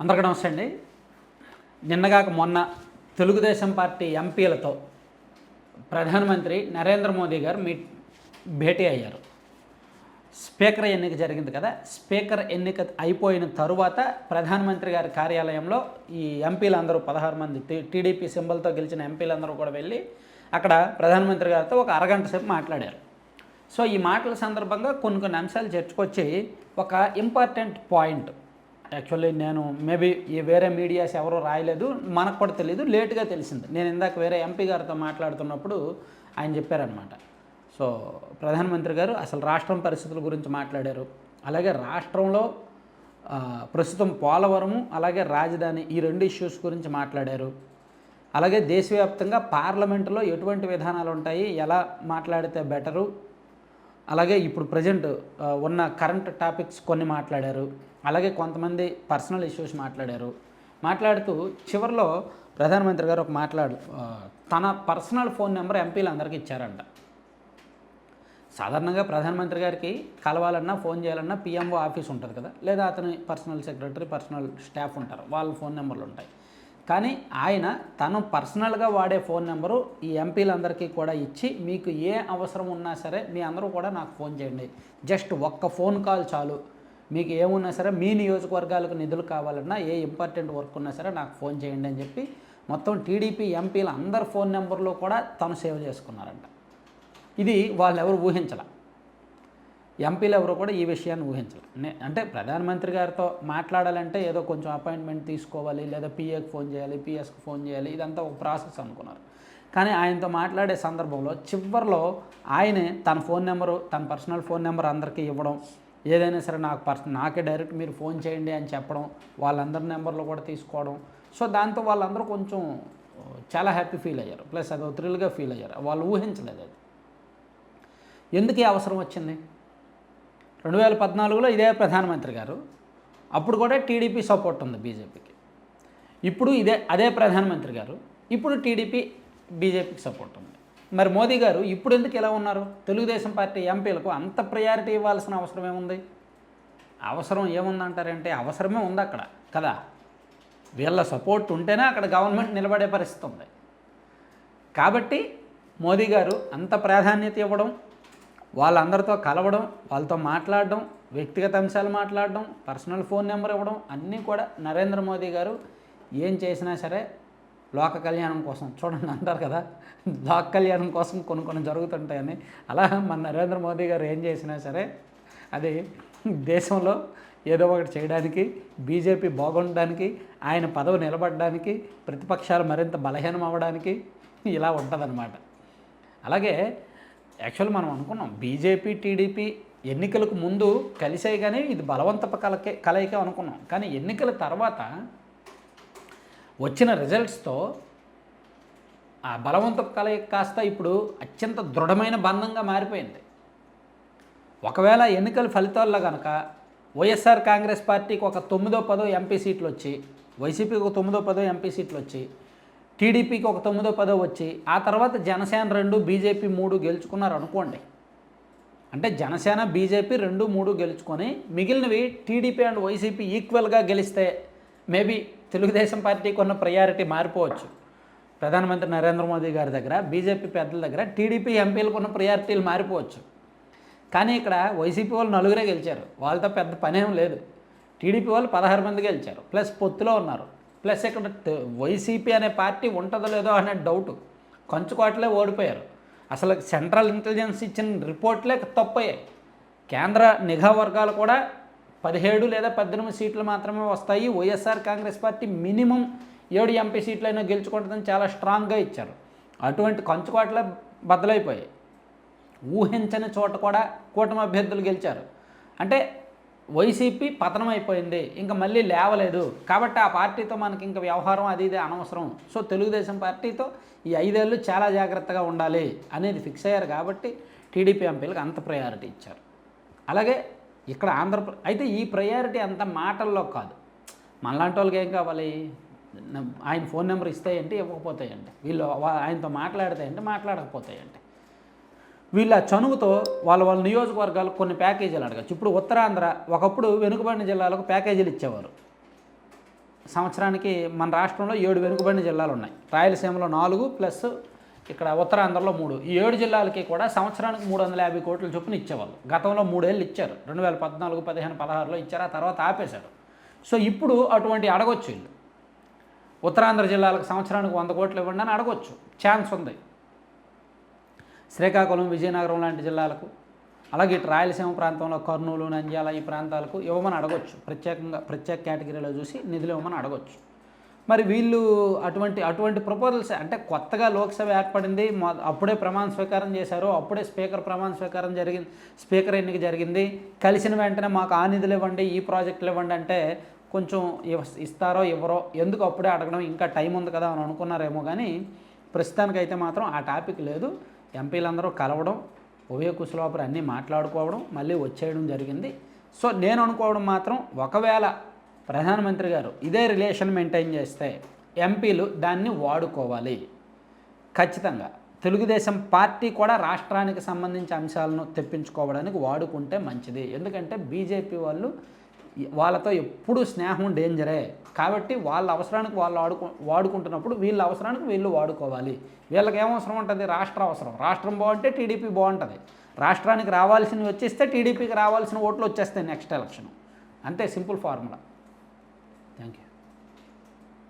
అందరికీ నమస్తే అండి. నిన్నగాక మొన్న తెలుగుదేశం పార్టీ ఎంపీలతో ప్రధానమంత్రి నరేంద్ర మోదీ గారు మీ భేటీ అయ్యారు. స్పీకర్ ఎన్నిక జరిగింది కదా స్పీకర్ ఎన్నిక అయిపోయిన తరువాత ప్రధానమంత్రి గారి కార్యాలయంలో ఈ ఎంపీలందరూ పదహారు మంది టీడీపీ సింబల్తో గెలిచిన ఎంపీలందరూ కూడా వెళ్ళి అక్కడ ప్రధానమంత్రి గారితో ఒక అరగంట సేపు మాట్లాడారు. సో ఈ మాటల సందర్భంగా కొన్ని కొన్ని అంశాలు చర్చకొచ్చి ఒక ఇంపార్టెంట్ పాయింట్ యాక్చువల్లీ నేను మేబీ ఈ వేరే మీడియాస్ ఎవరో రాయలేదు మనకు కూడా తెలియదు లేట్గా తెలిసింది. నేను ఇందాక వేరే ఎంపీ గారితో మాట్లాడుతున్నప్పుడు ఆయన చెప్పారనమాట సో ప్రధానమంత్రి గారు అసలు రాష్ట్రం పరిస్థితుల గురించి మాట్లాడారు. అలాగే రాష్ట్రంలో ప్రస్తుతం పోలవరము అలాగే రాజధాని ఈ రెండు ఇష్యూస్ గురించి మాట్లాడారు. అలాగే దేశవ్యాప్తంగా పార్లమెంటులో ఎటువంటి విధానాలు ఉంటాయి ఎలా మాట్లాడితే బెటరు అలాగే ఇప్పుడు ప్రజెంట్ ఉన్న కరెంట్ టాపిక్స్ కొన్ని మాట్లాడారు. అలాగే కొంతమంది పర్సనల్ ఇష్యూస్ మాట్లాడారు. మాట్లాడుతూ చివరిలో ప్రధానమంత్రి గారు ఒక మాట్లాడు తన పర్సనల్ ఫోన్ నెంబర్ ఎంపీలు అందరికీ ఇచ్చారంట. సాధారణంగా ప్రధానమంత్రి గారికి కలవాలన్నా ఫోన్ చేయాలన్నా పిఎంఓ ఆఫీస్ ఉంటుంది కదా. లేదా అతని పర్సనల్ సెక్రటరీ పర్సనల్ స్టాఫ్ ఉంటారు. వాళ్ళ ఫోన్ నెంబర్లు ఉంటాయి. కానీ ఆయన తను పర్సనల్గా వాడే ఫోన్ నెంబరు ఈ ఎంపీలందరికీ కూడా ఇచ్చి మీకు ఏ అవసరం ఉన్నా సరే మీ అందరూ కూడా నాకు ఫోన్ చేయండి. జస్ట్ ఒక్క ఫోన్ కాల్ చాలు. మీకు ఏమున్నా సరే మీ నియోజకవర్గాలకు నిధులు కావాలన్నా ఏ ఇంపార్టెంట్ వర్క్ ఉన్నా సరే నాకు ఫోన్ చేయండి అని చెప్పి మొత్తం టీడీపీ ఎంపీల అందరి ఫోన్ నెంబర్లో కూడా తను సేవ్ చేసుకున్నారంట. ఇది వాళ్ళు ఎవరు ఊహించలే. ఎంపీలు ఎవరు కూడా ఈ విషయాన్ని ఊహించలేదు అంటే ప్రధానమంత్రి గారితో మాట్లాడాలంటే ఏదో కొంచెం అపాయింట్మెంట్ తీసుకోవాలి లేదా పిఏకి ఫోన్ చేయాలి పిఎస్కి ఫోన్ చేయాలి ఇదంతా ఒక ప్రాసెస్ అనుకున్నారు. కానీ ఆయనతో మాట్లాడే సందర్భంలో చివరిలో ఆయనే తన ఫోన్ నెంబరు తన పర్సనల్ ఫోన్ నెంబర్ అందరికీ ఇవ్వడం ఏదైనా సరే నాకు పర్సన్ నాకే డైరెక్ట్ మీరు ఫోన్ చేయండి అని చెప్పడం వాళ్ళందరి నెంబర్లు కూడా తీసుకోవడం. సో దాంతో వాళ్ళందరూ కొంచెం చాలా హ్యాపీ ఫీల్ అయ్యారు. ప్లస్ అది థ్రిల్గా ఫీల్ అయ్యారు. వాళ్ళు ఊహించలేదు అది. ఎందుకు అవసరం వచ్చింది? రెండు వేల పద్నాలుగులో ఇదే ప్రధానమంత్రి గారు. అప్పుడు కూడా టీడీపీ సపోర్ట్ ఉంది బీజేపీకి. ఇప్పుడు ఇదే అదే ప్రధానమంత్రి గారు. ఇప్పుడు టీడీపీ బీజేపీకి సపోర్ట్ ఉంది. మరి మోదీ గారు ఇప్పుడు ఎందుకు ఇలా ఉన్నారు? తెలుగుదేశం పార్టీ ఎంపీలకు అంత ప్రయారిటీ ఇవ్వాల్సిన అవసరం ఏముంది? అవసరం ఏముందంటారంటే అవసరమే ఉంది అక్కడ కదా? వీళ్ళ సపోర్ట్ ఉంటేనే అక్కడ గవర్నమెంట్ నిలబడే పరిస్థితి ఉంది. కాబట్టి మోదీ గారు అంత ప్రాధాన్యత ఇవ్వడం వాళ్ళందరితో కలవడం వాళ్ళతో మాట్లాడడం వ్యక్తిగత అంశాలు మాట్లాడడం పర్సనల్ ఫోన్ నెంబర్ ఇవ్వడం అన్నీ కూడా నరేంద్ర మోదీ గారు ఏం చేసినా సరే లోక కళ్యాణం కోసం చూడండి అంటారు కదా. లోక కళ్యాణం కోసం కొన్ని కొన్ని జరుగుతుంటాయని. అలా మన నరేంద్ర మోదీ గారు ఏం చేసినా సరే అది దేశంలో ఏదో ఒకటి చేయడానికి బీజేపీ బాగుండడానికి ఆయన పదవి నిలబడడానికి ప్రతిపక్షాలు మరింత బలహీనం అవ్వడానికి ఇలా ఉంటుందన్నమాట. అలాగే యాక్చువల్ మనం అనుకున్నాం బీజేపీ టీడీపీ ఎన్నికలకు ముందు కలిసాయి కానీ ఇది బలవంతపు కలకే కలయిక అనుకున్నాం. కానీ ఎన్నికల తర్వాత వచ్చిన రిజల్ట్స్తో ఆ బలవంతపు కలయిక కాస్త ఇప్పుడు అత్యంత దృఢమైన బంధంగా మారిపోయింది. ఒకవేళ ఎన్నికల ఫలితాల్లో కనుక వైఎస్ఆర్ కాంగ్రెస్ పార్టీకి ఒక తొమ్మిదో పదో ఎంపీ సీట్లు వచ్చి వైసీపీకి ఒక తొమ్మిదో పదో ఎంపీ సీట్లు వచ్చి టీడీపీకి ఒక తొమ్మిదో పదో వచ్చి ఆ తర్వాత జనసేన రెండు బీజేపీ మూడు గెలుచుకున్నారు అనుకోండి అంటే జనసేన బీజేపీ రెండు మూడు గెలుచుకొని మిగిలినవి టీడీపీ అండ్ వైసీపీ ఈక్వల్గా గెలిస్తే మేబీ తెలుగుదేశం పార్టీకి ఉన్న ప్రయారిటీ మారిపోవచ్చు. ప్రధానమంత్రి నరేంద్ర మోదీ గారి దగ్గర బీజేపీ పెద్దల దగ్గర టీడీపీ ఎంపీలకు ఉన్న ప్రయారిటీలు మారిపోవచ్చు. కానీ ఇక్కడ వైసీపీ వాళ్ళు నలుగురే గెలిచారు. వాళ్ళతో పెద్ద పనేం లేదు. టీడీపీ వాళ్ళు పదహారు మంది గెలిచారు. ప్లస్ పొత్తులో ఉన్నారు. ప్లస్ ఇక్కడ వైసీపీ అనే పార్టీ ఉంటుందో లేదో అనే డౌట్. కంచుకోటలే ఓడిపోయారు. అసలు సెంట్రల్ ఇంటెలిజెన్స్ ఇచ్చిన రిపోర్ట్లే తప్పయ్యాయి. కేంద్ర నిఘా వర్గాలు కూడా పదిహేడు లేదా పద్దెనిమిది సీట్లు మాత్రమే వస్తాయి. వైఎస్ఆర్ కాంగ్రెస్ పార్టీ మినిమం ఏడు ఎంపీ సీట్లైనా గెలుచుకుంటుందని చాలా స్ట్రాంగ్గా ఇచ్చారు. అటువంటి కంచుకోటలే బద్దలైపోయాయి. ఊహించని చోట కూడా కూటమి అభ్యర్థులు గెలిచారు. అంటే వైసీపీ పతనం అయిపోయింది ఇంకా మళ్ళీ లేవలేదు. కాబట్టి ఆ పార్టీతో మనకి ఇంకా వ్యవహారం అది ఇది అనవసరం. సో తెలుగుదేశం పార్టీతో ఈ ఐదేళ్ళు చాలా జాగ్రత్తగా ఉండాలి అనేది ఫిక్స్ అయ్యారు కాబట్టి టీడీపీ ఎంపీలకు అంత ప్రయారిటీ ఇచ్చారు. అలాగే ఇక్కడ ఆంధ్రప్రదేశ్ అయితే ఈ ప్రయారిటీ అంత మాటల్లో కాదు. మనలాంటి వాళ్ళకి ఏం కావాలి? ఆయన ఫోన్ నెంబర్ ఇస్తాయంటే ఇవ్వకపోతాయండి వీళ్ళు ఆయనతో మాట్లాడతాయంటే మాట్లాడకపోతాయండి వీళ్ళ చనువుతో వాళ్ళ వాళ్ళ నియోజకవర్గాలకు కొన్ని ప్యాకేజీలు అడగచ్చు. ఇప్పుడు ఉత్తరాంధ్ర ఒకప్పుడు వెనుకబడిన జిల్లాలకు ప్యాకేజీలు ఇచ్చేవారు. సంవత్సరానికి మన రాష్ట్రంలో ఏడు వెనుకబడిన జిల్లాలు ఉన్నాయి. రాయలసీమలో నాలుగు ప్లస్ ఇక్కడ ఉత్తరాంధ్రలో మూడు. ఈ ఏడు జిల్లాలకి కూడా సంవత్సరానికి మూడు వందల యాభై కోట్ల చొప్పున ఇచ్చేవాళ్ళు. గతంలో మూడేళ్ళు ఇచ్చారు. రెండు వేల పద్నాలుగు పదిహేను పదహారులో ఇచ్చారు. ఆ తర్వాత ఆపేశారు. సో ఇప్పుడు అటువంటి అడగొచ్చు వీళ్ళు. ఉత్తరాంధ్ర జిల్లాలకు సంవత్సరానికి వంద కోట్లు ఇవ్వండి అని అడగొచ్చు. ఛాన్స్ ఉంది. శ్రీకాకుళం విజయనగరం లాంటి జిల్లాలకు అలాగే ఇటు రాయలసీమ ప్రాంతంలో కర్నూలు నంద్యాల ఈ ప్రాంతాలకు ఇవ్వమని అడగొచ్చు. ప్రత్యేకంగా ప్రత్యేక కేటగిరీలో చూసి నిధులు ఇవ్వమని అడగొచ్చు. మరి వీళ్ళు అటువంటి అటువంటి ప్రపోజల్స్ అంటే కొత్తగా లోక్సభ ఏర్పడింది అప్పుడే ప్రమాణ స్వీకారం చేశారు అప్పుడే స్పీకర్ ప్రమాణ స్వీకారం జరిగింది స్పీకర్ ఎన్నిక జరిగింది. కలిసిన వెంటనే మాకు ఆ నిధులు ఇవ్వండి ఈ ప్రాజెక్టులు ఇవ్వండి అంటే కొంచెం ఇస్తారో ఇవ్వరో ఎందుకు అప్పుడే అడగడం ఇంకా టైం ఉంది కదా అని అనుకున్నారేమో కానీ ప్రస్తుతానికైతే మాత్రం ఆ టాపిక్ లేదు. ఎంపీలందరూ కలవడం ఉభయ కుశలోపరి అన్నీ మాట్లాడుకోవడం మళ్ళీ వచ్చేయడం జరిగింది. సో నేను అనుకోవడం మాత్రం ఒకవేళ ప్రధానమంత్రి గారు ఇదే రిలేషన్ మెయింటైన్ చేస్తే ఎంపీలు దాన్ని వాడుకోవాలి. ఖచ్చితంగా. తెలుగుదేశం పార్టీ కూడా రాష్ట్రానికి సంబంధించి అంశాలను తెప్పించుకోవడానికి వాడుకుంటే మంచిది. ఎందుకంటే బీజేపీ వాళ్ళు వాళ్ళతో ఎప్పుడు స్నేహం డేంజరే కాబట్టి వాళ్ళ అవసరానికి వాళ్ళు వాడుకు వాడుకుంటున్నప్పుడు వీళ్ళ అవసరానికి వీళ్ళు వాడుకోవాలి. వీళ్ళకి ఏం అవసరం ఉంటుంది? రాష్ట్ర అవసరం. రాష్ట్రం బాగుంటే టీడీపీ బాగుంటుంది. రాష్ట్రానికి రావాల్సినవి వచ్చేస్తే టీడీపీకి రావాల్సిన ఓట్లు వచ్చేస్తాయి నెక్స్ట్ ఎలక్షన్ అంతే సింపుల్ ఫార్ములా. Thank you